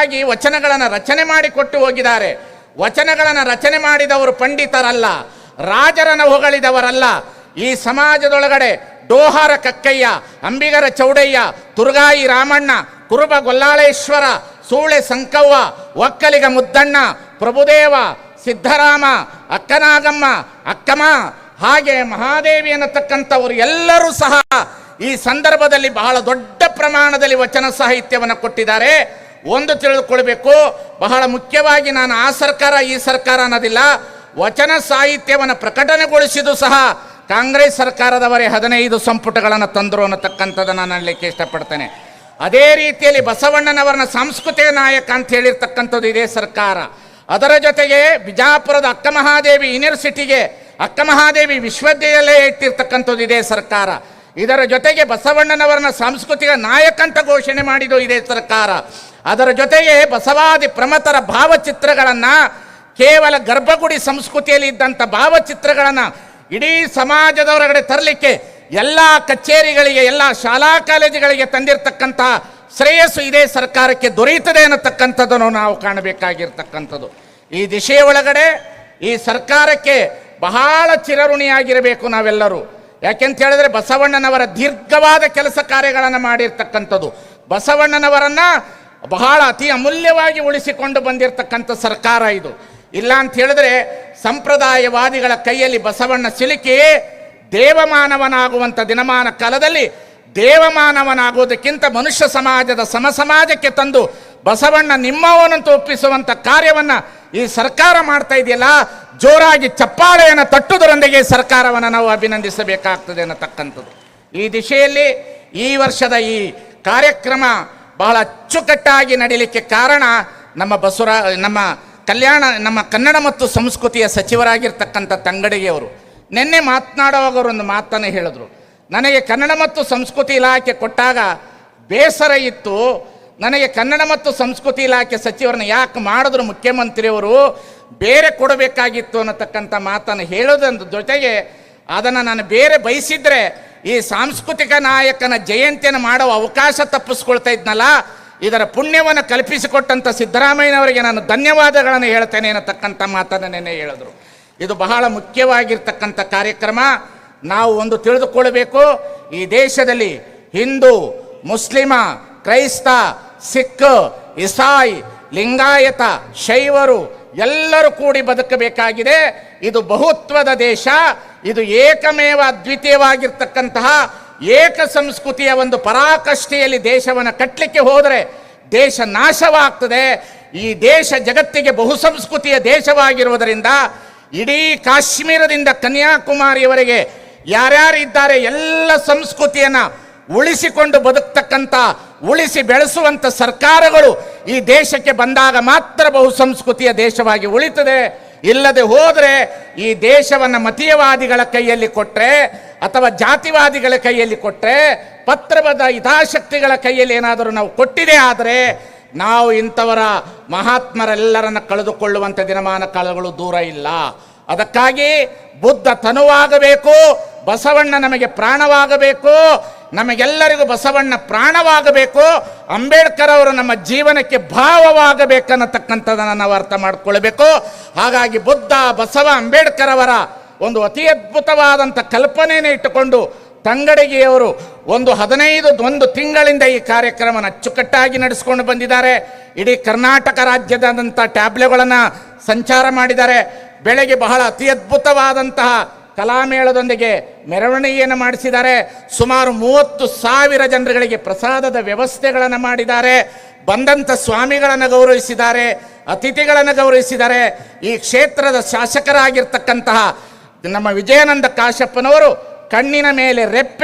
ಆಗಿ ವಚನಗಳನ್ನು ರಚನೆ ಮಾಡಿಕೊಟ್ಟು ಹೋಗಿದ್ದಾರೆ. ವಚನಗಳನ್ನು ರಚನೆ ಮಾಡಿದವರು ಪಂಡಿತರಲ್ಲ, ರಾಜರನ್ನು ಹೊಗಳಿದವರಲ್ಲ. ಈ ಸಮಾಜದೊಳಗಡೆ ಡೋಹಾರ ಕಕ್ಕಯ್ಯ, ಅಂಬಿಗರ ಚೌಡಯ್ಯ, ತುರುಗಾಯಿ ರಾಮಣ್ಣ, ಕುರುಬ ಗೊಲ್ಲಾಳೇಶ್ವರ, ಸೂಳೆ ಸಂಕವ್ವ, ಒಕ್ಕಲಿಗ ಮುದ್ದಣ್ಣ, ಪ್ರಭುದೇವ, ಸಿದ್ಧರಾಮ, ಅಕ್ಕನಾಗಮ್ಮ ಅಕ್ಕಮ ಹಾಗೆ ಮಹಾದೇವಿ ಅನ್ನತಕ್ಕಂಥವರು ಎಲ್ಲರೂ ಸಹ ಈ ಸಂದರ್ಭದಲ್ಲಿ ಬಹಳ ದೊಡ್ಡ ಪ್ರಮಾಣದಲ್ಲಿ ವಚನ ಸಾಹಿತ್ಯವನ್ನು ಕೊಟ್ಟಿದ್ದಾರೆ. ಒಂದು ತಿಳಿದುಕೊಳ್ಬೇಕು. ಬಹಳ ಮುಖ್ಯವಾಗಿ ನಾನು ಆ ಸರ್ಕಾರ, ಈ ಸರ್ಕಾರ ಅನ್ನೋದಿಲ್ಲ. ವಚನ ಸಾಹಿತ್ಯವನ್ನು ಪ್ರಕಟಣೆಗೊಳಿಸಿದ್ದು ಸಹ ಕಾಂಗ್ರೆಸ್ ಸರ್ಕಾರದವರೇ ಹದಿನೈದು ಸಂಪುಟಗಳನ್ನು ತಂದರು ಅನ್ನತಕ್ಕಂಥದ್ದನ್ನು ನಾನು ಹೇಳಲಿಕ್ಕೆ ಇಷ್ಟಪಡ್ತೇನೆ. ಅದೇ ರೀತಿಯಲ್ಲಿ ಬಸವಣ್ಣನವರನ್ನ ಸಾಂಸ್ಕೃತಿಕ ನಾಯಕ ಅಂತ ಹೇಳಿರ್ತಕ್ಕಂಥದ್ದು ಇದೇ ಸರ್ಕಾರ. ಅದರ ಜೊತೆಗೆ ಬಿಜಾಪುರದ ಅಕ್ಕ ಮಹಾದೇವಿ ಯೂನಿವರ್ಸಿಟಿಗೆ ಅಕ್ಕ ಮಹಾದೇವಿ ವಿಶ್ವವಿದ್ಯಾಲಯ ಇಟ್ಟಿರ್ತಕ್ಕಂಥದ್ದು ಇದೇ ಸರ್ಕಾರ. ಇದರ ಜೊತೆಗೆ ಬಸವಣ್ಣನವರನ್ನ ಸಾಂಸ್ಕೃತಿಕ ನಾಯಕ ಅಂತ ಘೋಷಣೆ ಮಾಡಿದ್ದು ಇದೇ ಸರ್ಕಾರ. ಅದರ ಜೊತೆಗೆ ಬಸವಾದಿ ಪ್ರಮತರ ಭಾವಚಿತ್ರಗಳನ್ನು ಕೇವಲ ಗರ್ಭಗುಡಿ ಸಂಸ್ಕೃತಿಯಲ್ಲಿ ಇದ್ದಂಥ ಭಾವಚಿತ್ರಗಳನ್ನು ಇಡೀ ಸಮಾಜದವರಗಡೆ ತರಲಿಕ್ಕೆ ಎಲ್ಲ ಕಚೇರಿಗಳಿಗೆ, ಎಲ್ಲ ಶಾಲಾ ಕಾಲೇಜುಗಳಿಗೆ ತಂದಿರತಕ್ಕಂಥ ಶ್ರೇಯಸ್ಸು ಇದೇ ಸರ್ಕಾರಕ್ಕೆ ದೊರೆಯುತ್ತದೆ ಅನ್ನತಕ್ಕಂಥದ್ದನ್ನು ನಾವು ಕಾಣಬೇಕಾಗಿರ್ತಕ್ಕಂಥದ್ದು. ಈ ದಿಶೆಯ ಒಳಗಡೆ ಈ ಸರ್ಕಾರಕ್ಕೆ ಬಹಳ ಚಿರಋಣಿಯಾಗಿರಬೇಕು ನಾವೆಲ್ಲರೂ. ಯಾಕೆಂತ ಹೇಳಿದ್ರೆ ಬಸವಣ್ಣನವರ ದೀರ್ಘವಾದ ಕೆಲಸ ಕಾರ್ಯಗಳನ್ನು ಮಾಡಿರ್ತಕ್ಕಂಥದ್ದು. ಬಸವಣ್ಣನವರನ್ನ ಬಹಳ ಅತಿ ಅಮೂಲ್ಯವಾಗಿ ಉಳಿಸಿಕೊಂಡು ಬಂದಿರತಕ್ಕಂಥ ಸರ್ಕಾರ ಇದು. ಇಲ್ಲ ಅಂತ ಹೇಳಿದ್ರೆ ಸಂಪ್ರದಾಯವಾದಿಗಳ ಕೈಯಲ್ಲಿ ಬಸವಣ್ಣ ಸಿಲುಕಿ ದೇವಮಾನವನಾಗುವಂಥ ದಿನಮಾನ ಕಾಲದಲ್ಲಿ ದೇವಮಾನವನಾಗುವುದಕ್ಕಿಂತ ಮನುಷ್ಯ ಸಮಾಜದ ಸಮಸಮಾಜಕ್ಕೆ ತಂದು ಬಸವಣ್ಣ ನಿಮ್ಮವನಂತ ಒಪ್ಪಿಸುವಂಥ ಕಾರ್ಯವನ್ನ ಈ ಸರ್ಕಾರ ಮಾಡ್ತಾ ಇದೆಯಲ್ಲ, ಜೋರಾಗಿ ಚಪ್ಪಾಳೆಯನ್ನು ತಟ್ಟುವುದರೊಂದಿಗೆ ಸರ್ಕಾರವನ್ನು ನಾವು ಅಭಿನಂದಿಸಬೇಕಾಗ್ತದೆ ಅನ್ನತಕ್ಕಂಥದ್ದು. ಈ ದಿಶೆಯಲ್ಲಿ ಈ ವರ್ಷದ ಈ ಕಾರ್ಯಕ್ರಮ ಬಹಳ ಅಚ್ಚುಕಟ್ಟಾಗಿ ನಡೀಲಿಕ್ಕೆ ಕಾರಣ ನಮ್ಮ ಬಸವರ ನಮ್ಮ ಕಲ್ಯಾಣ, ನಮ್ಮ ಕನ್ನಡ ಮತ್ತು ಸಂಸ್ಕೃತಿಯ ಸಚಿವರಾಗಿರ್ತಕ್ಕಂಥ ತಂಗಡಿಗೆಯವರು. ನಿನ್ನೆ ಮಾತನಾಡುವಾಗ ಅವರು ಒಂದು ಮಾತನ್ನು ಹೇಳಿದ್ರು. ನನಗೆ ಕನ್ನಡ ಮತ್ತು ಸಂಸ್ಕೃತಿ ಇಲಾಖೆ ಕೊಟ್ಟಾಗ ಬೇಸರ ಇತ್ತು. ನನಗೆ ಕನ್ನಡ ಮತ್ತು ಸಂಸ್ಕೃತಿ ಇಲಾಖೆ ಸಚಿವರನ್ನ ಯಾಕೆ ಮಾಡಿದ್ರು ಮುಖ್ಯಮಂತ್ರಿಯವರು? ಬೇರೆ ಕೊಡಬೇಕಾಗಿತ್ತು ಅನ್ನತಕ್ಕಂಥ ಮಾತನ್ನು ಹೇಳೋದ್ರ ಜೊತೆಗೆ ಅದನ್ನು ನಾನು ಬೇರೆ ಬಯಸಿದ್ರೆ ಈ ಸಾಂಸ್ಕೃತಿಕ ನಾಯಕನ ಜಯಂತಿಯನ್ನು ಮಾಡುವ ಅವಕಾಶ ತಪ್ಪಿಸ್ಕೊಳ್ತಾ ಇದ್ನಲ್ಲ, ಇದರ ಪುಣ್ಯವನ್ನು ಕಲ್ಪಿಸಿಕೊಟ್ಟಂಥ ಸಿದ್ದರಾಮಯ್ಯನವರಿಗೆ ನಾನು ಧನ್ಯವಾದಗಳನ್ನು ಹೇಳ್ತೇನೆ ಅನ್ನತಕ್ಕಂಥ ಮಾತನ್ನು ನೆನೆ ಹೇಳಿದ್ರು. ಇದು ಬಹಳ ಮುಖ್ಯವಾಗಿರ್ತಕ್ಕಂಥ ಕಾರ್ಯಕ್ರಮ. ನಾವು ಒಂದು ತಿಳಿದುಕೊಳ್ಳಬೇಕು, ಈ ದೇಶದಲ್ಲಿ ಹಿಂದೂ, ಮುಸ್ಲಿಮ ಕ್ರೈಸ್ತ ಸಿಖ್ ಇಸಾಯಿ, ಲಿಂಗಾಯತ, ಶೈವರು ಎಲ್ಲರೂ ಕೂಡಿ ಬದುಕಬೇಕಾಗಿದೆ. ಇದು ಬಹುತ್ವದ ದೇಶ, ಇದು ಏಕಮೇವ ಅದ್ವಿತೀಯವಾಗಿರ್ತಕ್ಕಂತಹ ಏಕ ಸಂಸ್ಕೃತಿಯ ಒಂದು ಪರಾಕಷ್ಠೆಯಲ್ಲಿ ದೇಶವನ್ನು ಕಟ್ಟಲಿಕ್ಕೆ ಹೋದರೆ ದೇಶ ನಾಶವಾಗ್ತದೆ. ಈ ದೇಶ ಜಗತ್ತಿಗೆ ಬಹುಸಂಸ್ಕೃತಿಯ ದೇಶವಾಗಿರುವುದರಿಂದ ಇಡೀ ಕಾಶ್ಮೀರದಿಂದ ಕನ್ಯಾಕುಮಾರಿಯವರೆಗೆ ಯಾರ್ಯಾರಿದ್ದಾರೆ, ಎಲ್ಲ ಸಂಸ್ಕೃತಿಯನ್ನ ಉಳಿಸಿಕೊಂಡು ಬದುಕ್ತಕ್ಕಂಥ, ಉಳಿಸಿ ಬೆಳೆಸುವಂಥ ಸರ್ಕಾರಗಳು ಈ ದೇಶಕ್ಕೆ ಬಂದಾಗ ಮಾತ್ರ ಬಹುಸಂಸ್ಕೃತಿಯ ದೇಶವಾಗಿ ಉಳಿತದೆ. ಇಲ್ಲದೆ ಹೋದರೆ ಈ ದೇಶವನ್ನು ಮತೀಯವಾದಿಗಳ ಕೈಯಲ್ಲಿ ಕೊಟ್ಟರೆ ಅಥವಾ ಜಾತಿವಾದಿಗಳ ಕೈಯಲ್ಲಿ ಕೊಟ್ಟರೆ ಪತ್ರಬದ್ಧ ಹಿತಾಶಕ್ತಿಗಳ ಕೈಯಲ್ಲಿ ಏನಾದರೂ ನಾವು ಕೊಟ್ಟಿದೆ ಆದರೆ, ನಾವು ಇಂಥವರ ಮಹಾತ್ಮರೆಲ್ಲರನ್ನ ಕಳೆದುಕೊಳ್ಳುವಂಥ ದಿನಮಾನ ಕಾಲಗಳು ದೂರ ಇಲ್ಲ. ಅದಕ್ಕಾಗಿ ಬುದ್ಧ ತನುವಾಗಬೇಕು, ಬಸವಣ್ಣ ನಮಗೆ ಪ್ರಾಣವಾಗಬೇಕು ನಮಗೆಲ್ಲರಿಗೂ ಬಸವಣ್ಣ ಪ್ರಾಣವಾಗಬೇಕು, ಅಂಬೇಡ್ಕರ್ ಅವರು ನಮ್ಮ ಜೀವನಕ್ಕೆ ಭಾವವಾಗಬೇಕನ್ನತಕ್ಕಂಥದ್ದನ್ನು ನಾವು ಅರ್ಥ ಮಾಡಿಕೊಳ್ಬೇಕು. ಹಾಗಾಗಿ ಬುದ್ಧ, ಬಸವ, ಅಂಬೇಡ್ಕರ್ ಅವರ ಒಂದು ಅತಿ ಅದ್ಭುತವಾದಂಥ ಕಲ್ಪನೆಯನ್ನು ಇಟ್ಟುಕೊಂಡು ತಂಗಡಿಗೆಯವರು ಒಂದು ಹದಿನೈದು ಒಂದು ತಿಂಗಳಿಂದ ಈ ಕಾರ್ಯಕ್ರಮನ ಅಚ್ಚುಕಟ್ಟಾಗಿ ನಡೆಸ್ಕೊಂಡು ಬಂದಿದ್ದಾರೆ. ಇಡೀ ಕರ್ನಾಟಕ ರಾಜ್ಯದಾದಂಥ ಟ್ಯಾಬ್ಲೆಗಳನ್ನು ಸಂಚಾರ ಮಾಡಿದ್ದಾರೆ. ಬೆಳಗ್ಗೆ ಬಹಳ ಅತಿ ಅದ್ಭುತವಾದಂತಹ ಕಲಾಮೇಳದೊಂದಿಗೆ ಮೆರವಣಿಗೆಯನ್ನು ಮಾಡಿಸಿದ್ದಾರೆ. ಸುಮಾರು ಮೂವತ್ತು ಸಾವಿರ ಜನರುಗಳಿಗೆ ಪ್ರಸಾದದ ವ್ಯವಸ್ಥೆಗಳನ್ನು ಮಾಡಿದ್ದಾರೆ. ಬಂದಂಥ ಸ್ವಾಮಿಗಳನ್ನು ಗೌರವಿಸಿದ್ದಾರೆ. ಅತಿಥಿಗಳನ್ನು ಗೌರವಿಸಿದ್ದಾರೆ. ಈ ಕ್ಷೇತ್ರದ ಶಾಸಕರಾಗಿರ್ತಕ್ಕಂತಹ ನಮ್ಮ ವಿಜಯಾನಂದ ಕಾಶಪ್ಪನವರು ಕಣ್ಣಿನ ಮೇಲೆ ರೆಪ್ಪೆ